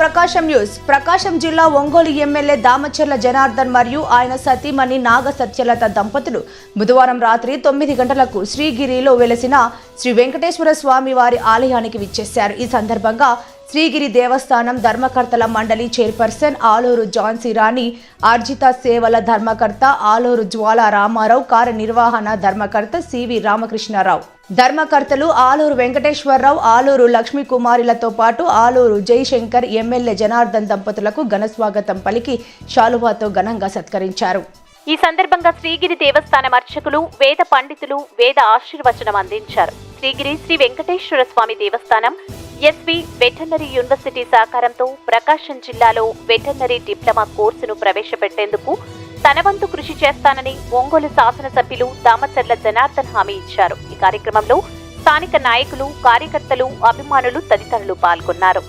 ప్రకాశం news. ప్రకాశం జిల్లా Ongole MLA Damacharla Janardhan మరియు ఆయన సతీమణి నాగ సత్యలత దంపతులు బుధవారం రాత్రి తొమ్మిది గంటలకు శ్రీగిరిలో వెలసిన శ్రీ వెంకటేశ్వర స్వామి వారి ఆలయానికి విచ్చేశారు. ఈ సందర్భంగా శ్రీగిరి దేవస్థానం ధర్మకర్తల మండలి చైర్పర్సన్ ఆలూరు జాన్సీ రాణి ఆర్జిత సేవల ధర్మకర్త ఆలూరు జ్వాల రామారావు కార్యనిర్వహణ ధర్మకర్త సివి రామకృష్ణారావు. ధర్మకర్తలు ఆలూరు వెంకటేశ్వరరావు ఆలూరు లక్ష్మీ కుమారిలతో పాటు ఆలూరు జయశంకర్ ఎమ్మెల్యే జనార్దన్ దంపతులకు ఘనస్వాగతం పలికి శాలువాతో ఘనంగా సత్కరించారు. ఈ సందర్భంగా శ్రీగిరి దేవస్థానం అర్చకులు వేద పండితులు వేద ఆశీర్వచనం అందించారు. శ్రీగిరి శ్రీ వెంకటేశ్వర స్వామి దేవస్థానం ఎస్వి వెటర్నరీ యూనివర్సిటీ సహకారంతో ప్రకాశం జిల్లాలో వెటర్నరీ డిప్లొమా కోర్సును ప్రవేశపెట్టేందుకు తన వంతు కృషి చేస్తానని ఒంగోలు శాసనసభ్యులు దామచర్ల జనార్దన్ హామీ ఇచ్చారు. ఈ కార్యక్రమంలో స్థానిక నాయకులు కార్యకర్తలు అభిమానులు తదితరులు పాల్గొన్నారు.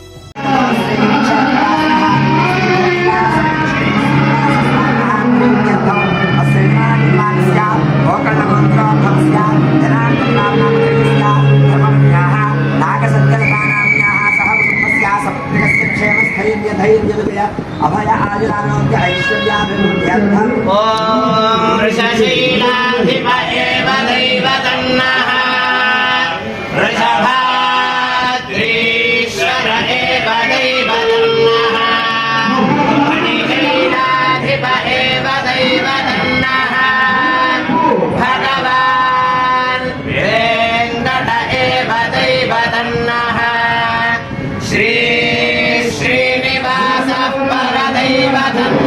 అభయ ఆయురారోగ్య ఐశ్వర్యాభివృద్ధ్యర్థం ॐ ऋषशीलाधिप एव दैवतन्नः वृषभाद्रीश्वर एव दैवतन्नः मणिशैलाधिप एव दैवतन्नः भगवान् वेङ्कट एव दैवतन्नः श्री Gracias.